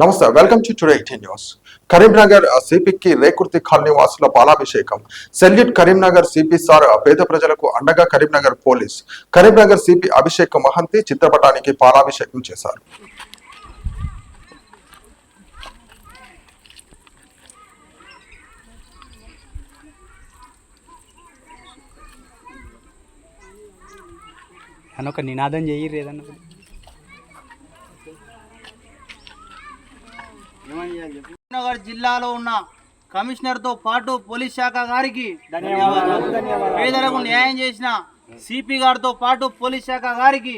నమస్తే welcome to today eighteen news. Karimnagar సిపికి Rekurthi colony వాసుల పాలాభిషేకం. సెల్యూట్ కరీంనగర్ సిపి సార్ పేద ప్రజలకు అండగా కరీంనగర్ పోలీస్. కరీంనగర్ సిపి అభిషేక్ మహంతి చిత్రపటానికి పాలాభిషేకం చేశారు. అని ఒక నినాదం చేయరు ఏదన్నా. ఒకటి. నగర్ జిల్లాలో ఉన్న కమిషనర్తో పాటు పోలీస్ శాఖ గారికి పేదలకు న్యాయం చేసిన సిపి గారితో పాటు పోలీస్ శాఖ గారికి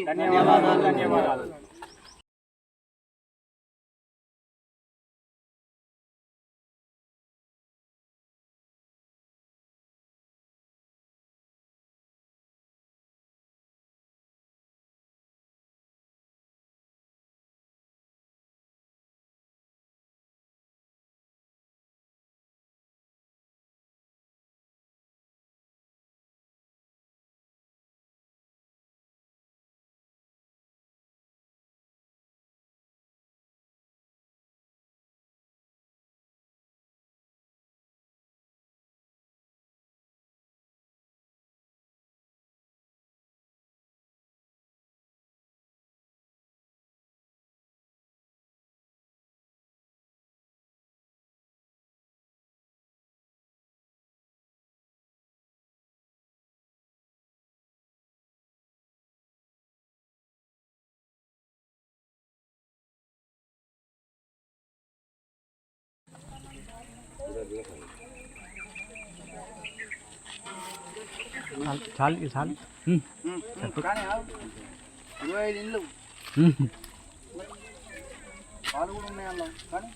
చాలు, చాలు ఇది చాలు. ఇరవై ఐదు ఇళ్ళు. వాళ్ళు కూడా ఉన్నాయి అందులో కానీ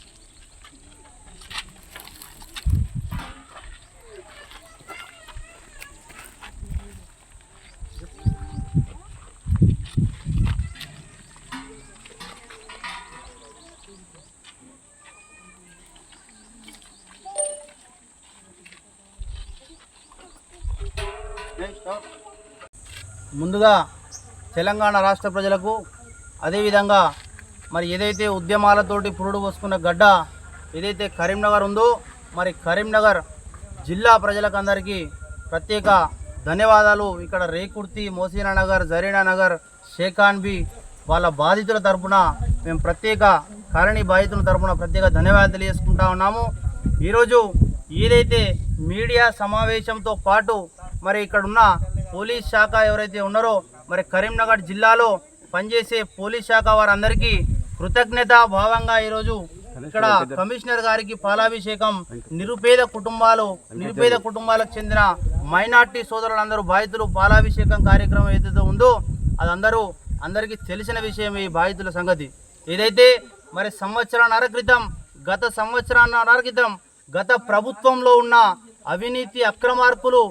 ముందుగా తెలంగాణ రాష్ట్ర ప్రజలకు అదేవిధంగా మరి ఏదైతే ఉద్యమాలతోటి పురుడు పోసుకున్న గడ్డ ఏదైతే కరీంనగర్ ఉందో మరి కరీంనగర్ జిల్లా ప్రజలకందరికీ ప్రత్యేక ధన్యవాదాలు. ఇక్కడ రేకుర్తి మోసీనా నగర్ జరీనా నగర్ షేఖాన్బి వాళ్ళ బాధితుల తరపున మేము ప్రత్యేక కరణి బాధితుల తరపున ప్రత్యేక ధన్యవాదాలు తెలియజేసుకుంటా ఉన్నాము. ఈరోజు ఏదైతే మీడియా సమావేశంతో పాటు మరి ఇక్కడ ఉన్న పోలీస్ శాఖ ఎవరైతే ఉన్నారో మరి కరీంనగర్ జిల్లాలో పనిచేసే పోలీస్ శాఖ వారందరికీ కృతజ్ఞత భావంగా ఈరోజు ఇక్కడ కమిషనర్ గారికి పాలాభిషేకం నిరుపేద కుటుంబాలు నిరుపేద కుటుంబాలకు చెందిన మైనార్టీ సోదరులందరూ బాధితులు పాలాభిషేకం కార్యక్రమం ఏదైతే ఉందో అదందరూ అందరికీ తెలిసిన విషయం ఈ బాధితుల సంగతి. ఏదైతే మరి సంవత్సరాన్నర క్రితం గత సంవత్సరాన్నర క్రితం గత ప్రభుత్వంలో ఉన్న అవినీతి అక్రమార్కులు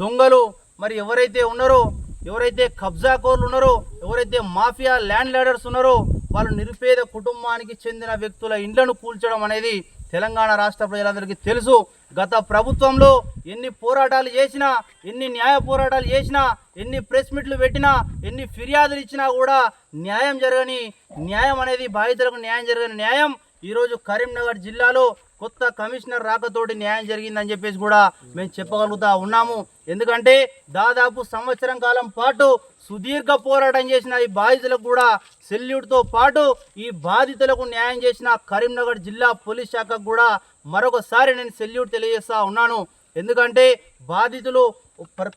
దొంగలు. మరి ఎవరైతే ఉన్నారో ఎవరైతే కబ్జాకోర్లు ఉన్నారో ఎవరైతే మాఫియా ల్యాండ్ లాడర్స్ ఉన్నారో వాళ్ళు నిరుపేద కుటుంబానికి చెందిన వ్యక్తుల ఇండ్లను కూల్చడం అనేది తెలంగాణ రాష్ట్ర ప్రజలందరికీ తెలుసు. గత ప్రభుత్వంలో ఎన్ని పోరాటాలు చేసినా ఎన్ని న్యాయ పోరాటాలు చేసినా ఎన్ని ప్రెస్ మీట్లు పెట్టినా ఎన్ని ఫిర్యాదులు ఇచ్చినా కూడా న్యాయం జరగని న్యాయం అనేది బాధితులకు న్యాయం జరగని న్యాయం. ఈరోజు కరీంనగర్ జిల్లాలో కొత్త కమిషనర్ రాకతోటి న్యాయం జరిగిందని చెప్పేసి కూడా మేము చెప్పగలుగుతా ఉన్నాము. ఎందుకంటే దాదాపు సంవత్సరం కాలం పాటు సుదీర్ఘ పోరాటం చేసిన ఈ బాధితులకు కూడా సెల్యూట్తో పాటు ఈ బాధితులకు న్యాయం చేసిన కరీంనగర్ జిల్లా పోలీస్ శాఖకు కూడా మరొకసారి నేను సెల్యూట్ తెలియజేస్తా ఉన్నాను. ఎందుకంటే బాధితులు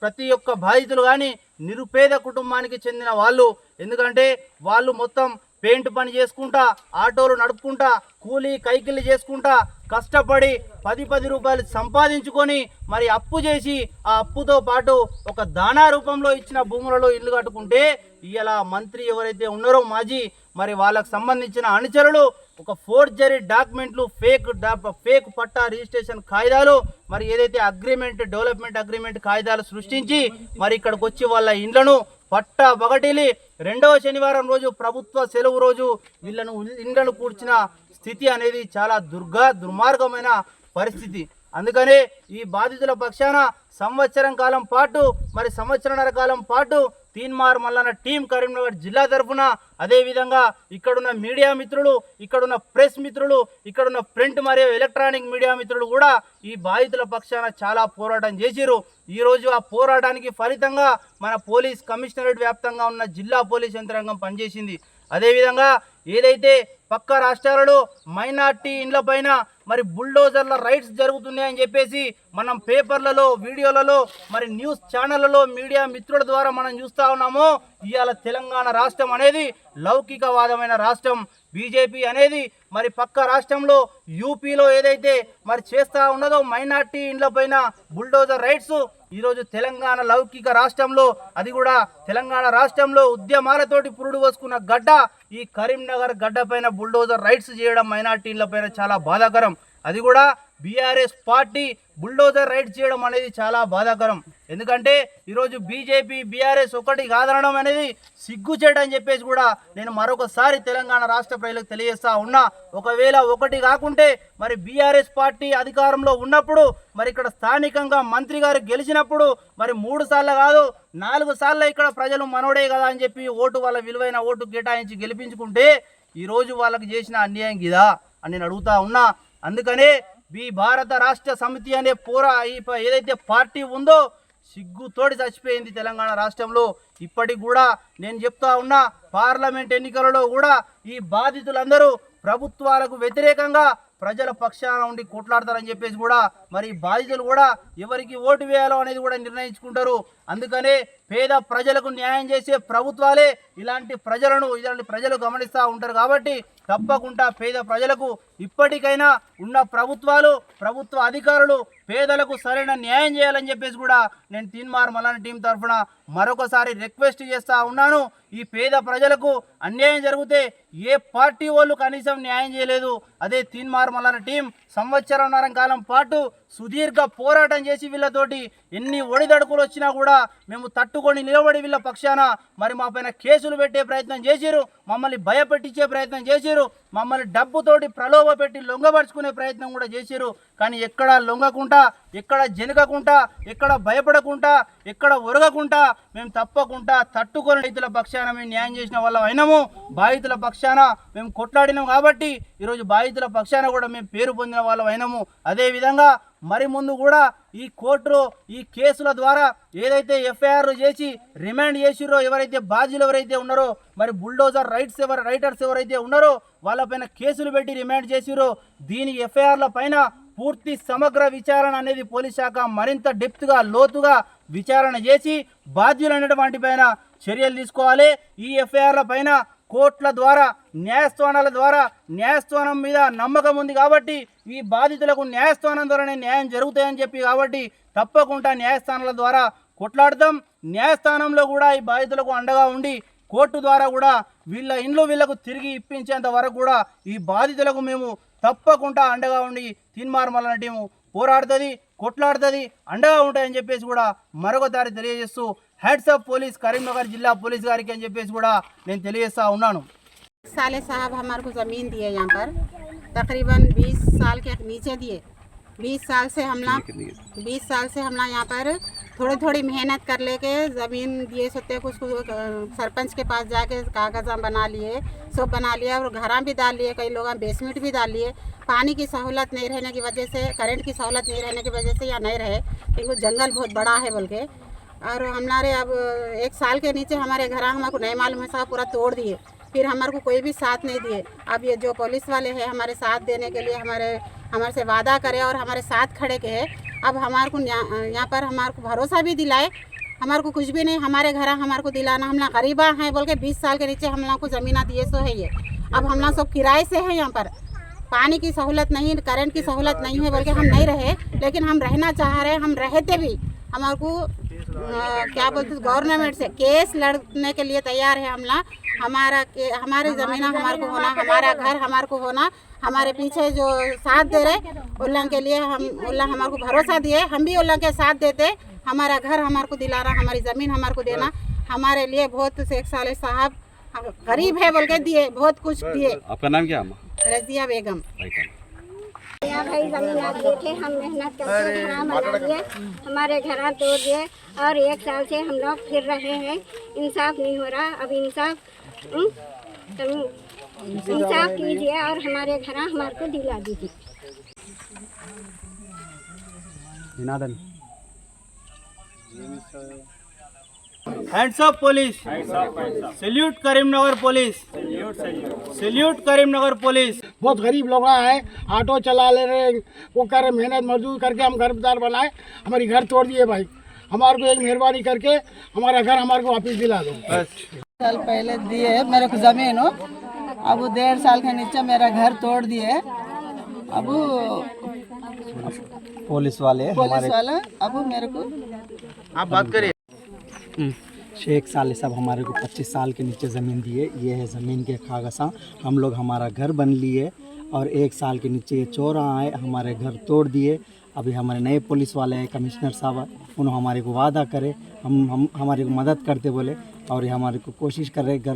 ప్రతి ఒక్క బాధితులు కానీ నిరుపేద కుటుంబానికి చెందిన వాళ్ళు. ఎందుకంటే వాళ్ళు మొత్తం పెయింట్ పని చేసుకుంటా ఆటోలు నడుపుకుంటా కూలీ కైకిలి చేసుకుంటా కష్టపడి పది పది రూపాయలు సంపాదించుకొని మరి అప్పు చేసి ఆ అప్పుతో పాటు ఒక దానా రూపంలో ఇచ్చిన భూములలో ఇల్లు కట్టుకుంటే ఇలా మంత్రి ఎవరైతే ఉన్నారో మాజీ మరి వాళ్ళకు సంబంధించిన అనుచరులు ఒక ఫోర్జరీ డాక్యుమెంట్లు ఫేక్ ఫేక్ పట్టా రిజిస్ట్రేషన్ కాగితాలు మరి ఏదైతే అగ్రిమెంట్ డెవలప్మెంట్ అగ్రిమెంట్ కాగితాలు సృష్టించి మరి ఇక్కడికి వచ్చి వాళ్ళ ఇండ్లను పట్ట ఒకటిలి రెండవ శనివారం రోజు ప్రభుత్వ సెలవు రోజు వీళ్ళను ఇండ్లను కూర్చిన స్థితి అనేది చాలా దుర్గా దుర్మార్గమైన పరిస్థితి. అందుకనే ఈ బాధితుల పక్షాన సంవత్సరం కాలం పాటు మరి సంవత్సరన్నర కాలం పాటు తీన్మార్ మల్లన్న టీం కరీంనగర్ జిల్లా తరఫున అదేవిధంగా ఇక్కడున్న మీడియా మిత్రులు ఇక్కడున్న ప్రెస్ మిత్రులు ఇక్కడున్న ప్రింట్ మరియు ఎలక్ట్రానిక్ మీడియా మిత్రులు కూడా ఈ బాధితుల పక్షాన చాలా పోరాటం చేసిరు ఈరోజు ఆ పోరాటానికి ఫలితంగా మన పోలీస్ కమిషనరేట్ వ్యాప్తంగా ఉన్న జిల్లా పోలీస్ యంత్రాంగం పనిచేసింది. అదేవిధంగా ఏదైతే పక్క రాష్ట్రాలలో మైనార్టీ ఇండ్ల పైన మరి బుల్డోజర్ల రైట్స్ జరుగుతున్నాయని చెప్పేసి మనం పేపర్లలో వీడియోలలో మరి న్యూస్ ఛానళ్ళలో మీడియా మిత్రుల ద్వారా మనం చూస్తూ ఉన్నాము. ఇవాళ తెలంగాణ రాష్ట్రం అనేది లౌకికవాదమైన రాష్ట్రం బీజేపీ అనేది మరి పక్క రాష్ట్రంలో యూపీలో ఏదైతే మరి చేస్తా ఉన్నదో మైనార్టీ ఇండ్ల పైన బుల్డోజర్ రైట్స్ ఈరోజు తెలంగాణ లౌకిక రాష్ట్రంలో అది కూడా తెలంగాణ రాష్ట్రంలో ఉద్యమాలతోటి పురుడు పోసుకున్న గడ్డ ఈ కరీంనగర్ గడ్డ పైన బుల్డోజర్ రైట్స్ చేయడం మైనార్టీల పైన చాలా బాధాకరం. అది కూడా బీఆర్ఎస్ పార్టీ బుల్డోజర్ రైడ్ చేయడం అనేది చాలా బాధాకరం. ఎందుకంటే ఈరోజు బీజేపీ బీఆర్ఎస్ ఒకటి కాదనడం అనేది సిగ్గుచేట అని చెప్పేసి కూడా నేను మరొకసారి తెలంగాణ రాష్ట్ర ప్రజలకు తెలియజేస్తా ఉన్నా. ఒకవేళ ఒకటి కాకుంటే మరి బీఆర్ఎస్ పార్టీ అధికారంలో ఉన్నప్పుడు మరి ఇక్కడ స్థానికంగా మంత్రి గారు గెలిచినప్పుడు మరి మూడు సార్లు కాదు నాలుగు సార్లు ఇక్కడ ప్రజలు మనోడే కదా అని చెప్పి ఓటు వాళ్ళ విలువైన ఓటు కేటాయించి గెలిపించుకుంటే ఈరోజు వాళ్ళకి చేసిన అన్యాయం గిదా అని నేను అడుగుతా ఉన్నా. అందుకనే ఈ భారత రాష్ట్ర సమితి అనే పోరా ఈ ఏదైతే పార్టీ ఉందో సిగ్గుతోటి చచ్చిపోయింది తెలంగాణ రాష్ట్రంలో. ఇప్పటికి కూడా నేను చెప్తా ఉన్నా పార్లమెంట్ ఎన్నికలలో కూడా ఈ బాధితులందరూ ప్రభుత్వాలకు వ్యతిరేకంగా ప్రజల పక్షాన ఉండి కొట్లాడతారని చెప్పేసి కూడా మరి బాధితులు కూడా ఎవరికి ఓటు వేయాలో అనేది కూడా నిర్ణయించుకుంటారు. అందుకనే పేద ప్రజలకు న్యాయం చేసే ప్రభుత్వాలే ఇలాంటి ప్రజలను ఇలాంటి ప్రజలు గమనిస్తూ ఉంటారు కాబట్టి తప్పకుండా పేద ప్రజలకు ఇప్పటికైనా ఉన్న ప్రభుత్వాలు ప్రభుత్వ అధికారులు పేదలకు సరైన న్యాయం చేయాలని చెప్పేసి కూడా నేను తీన్మార్ మలాని టీం తరఫున మరొకసారి రిక్వెస్ట్ చేస్తూ ఉన్నాను. ఈ పేద ప్రజలకు అన్యాయం జరిగితే ఏ పార్టీ వాళ్ళు కనీసం న్యాయం చేయలేదు. అదే తీన్మార్ మలాన టీం సంవత్సరంన్నర కాలం పాటు సుదీర్ఘ పోరాటం చేసి వీళ్ళతోటి ఎన్ని ఒడిదడుకులు వచ్చినా కూడా మేము తట్టుకొని నిలబడి వీళ్ళ పక్షాన మరి మా పైన కేసులు పెట్టే ప్రయత్నం చేసిరు మమ్మల్ని భయపెట్టించే ప్రయత్నం చేసిరు మమ్మల్ని డబ్బుతోటి ప్రలోభ పెట్టి లొంగపరుచుకునే ప్రయత్నం కూడా చేశారు కానీ ఎక్కడ లొంగకుండా ఎక్కడ జనగకుండా ఎక్కడ భయపడకుండా ఎక్కడ ఒరగకుండా మేము తప్పకుండా తట్టుకొని రైతుల పక్షాన మేము న్యాయం చేసిన వాళ్ళం అయినాము. బాధితుల పక్షాన మేము కొట్లాడినాం కాబట్టి ఈరోజు బాధితుల పక్షాన కూడా మేము పేరు పొందిన వాళ్ళం అయినాము. అదేవిధంగా మరి ముందు కూడా ఈ కోర్టులో ఈ కేసుల ద్వారా ఏదైతే ఎఫ్ఐఆర్ చేసి రిమాండ్ చేసిరో ఎవరైతే బాధ్యులు ఎవరైతే ఉన్నారో మరి బుల్డోజర్ రైట్స్ ఎవరు రైటర్స్ ఎవరైతే ఉన్నారో వాళ్ళపైన కేసులు పెట్టి రిమాండ్ చేసిరో దీని ఎఫ్ఐఆర్ల పైన పూర్తి సమగ్ర విచారణ అనేది పోలీస్ శాఖ మరింత డెప్త్గా లోతుగా విచారణ చేసి బాధ్యులైనటువంటి పైన చర్యలు తీసుకోవాలి. ఈ ఎఫ్ఐఆర్ల పైన కోర్టుల ద్వారా న్యాయస్థానాల ద్వారా న్యాయస్థానం మీద నమ్మకం ఉంది కాబట్టి ఈ బాధితులకు న్యాయస్థానం ద్వారానే న్యాయం జరుగుతాయని చెప్పి కాబట్టి తప్పకుండా న్యాయస్థానాల ద్వారా కొట్లాడతాం. న్యాయస్థానంలో కూడా ఈ బాధితులకు అండగా ఉండి కోర్టు ద్వారా కూడా వీళ్ళ ఇండ్లు వీళ్ళకు తిరిగి ఇప్పించేంత వరకు కూడా ఈ బాధితులకు మేము తప్పకుండా అండగా ఉండి తీన్మార్ టీము పోరాడుతుంది కొట్లాడుతుంది అండగా ఉంటాయని చెప్పేసి కూడా మరొకసారి తెలియజేస్తూ హెడ్స్ ఆఫ్ పోలీస్ కరీంనగర్ జిల్లా పోలీస్ గారికి అని చెప్పేసి కూడా నేను తెలియజేస్తా ఉన్నాను साले साहब हमारे को ज़मीन दिए यहाँ पर तकरीबन 20 साल के नीचे दिए 20 साल से हम लोग 20 साल से हम लोग यहाँ पर थोड़ी थोड़ी मेहनत कर लेके ज़मीन दिए सोते कुछ कुछ सरपंच के पास जाके कागज़ बना लिए सब बना लिया और घर भी डाल लिए कई लोग बेसमेंट भी डाल लिए। पानी की सहूलत नहीं रहने की वजह से करंट की सहूलत नहीं रहने की वजह से या नहीं रहे क्योंकि जंगल बहुत बड़ा है बोल के। और हमारे अब एक साल के नीचे हमारे घर हमारे को नहीं मालूम है साहब पूरा तोड़ दिए। फिर हमारे को कोई भी साथ नहीं दिए। अब ये जो पुलिस वाले हैं, हमारे साथ देने के लिए हमारे हमारे से वादा करे और हमारे साथ खड़े के है अब हमारे को यहाँ पर हमारे को भरोसा भी दिलाए। हमारे को कुछ भी नहीं, हमारे घर हमारे को दिलाना, हम लोग गरीबा हैं, बोल के बीस साल के नीचे हम लोग को ज़मीना दिए सो है ये। अब हम लोग सब किराए से है यहाँ पर। पानी की सहूलत नहीं करंट की सहूलत नहीं है बल्कि हम नहीं रहे लेकिन हम रहना चाह रहे हैं हम रहते भी। हमारे को क्या बोलते गवर्नमेंट से केस लड़ने के लिए तैयार है हमला। हमारा के- हमारी ज़मीन हमारे को होना हमारा घर हमारे को होना हमारे पीछे जो साथ दे रहे उल्ला के लिए हम उल्ला हमारे को भरोसा दिए हम भी उल्ला के साथ देते हमारा घर हमारे को दिलाना हमारी ज़मीन हमारे को देना हमारे लिए बहुत शेख साले साहब गरीब है बोल के दिए बहुत कुछ दिए। आपका नाम क्या है? रजिया बेगम। भाई ज़मीन आप देखे हम मेहनत करके घर बना दिए हमारे घर तोड़ दिए और एक साल से हम लोग फिर रहे हैं। इंसाफ नहीं हो रहा अब इंसाफ इंसाफ कीजिए और हमारे घर हमारे को दिला दीजिए। निनादन। Hands off police salute Karimnagar police salute Karimnagar police बहुत गरीब लोग आए ऑटो चला ले रहे वो कर मेहनत मजदूर करके हम घर बदार बनाए हमारी घर तोड़ दिए भाई। हमारे को एक मेहरबानी करके हमारा घर हमारे को वापिस दिला दो। साल पहले दिए मेरे को ज़मीन हो। अब डेढ़ साल के नीचे मेरा घर तोड़ दिए अब पुलिस वाले पुलिस वाला अब मेरे को आप बात करिए। हम्म। शेख साल सब हमारे को 25 साल के नीचे ज़मीन दिए, ये है ज़मीन के खागसा। हम लोग हमारा घर बन लिए और एक साल के नीचे ये चोर आए, हमारे घर तोड़ दिए। अभी हमारे नए पुलिस वाले हैं, कमिश्नर साहब, उन्होंने हमारे को वादा करे, हम हम, हमारे को मदद करते बोले और ये हमारे को कोशिश कर रहे घर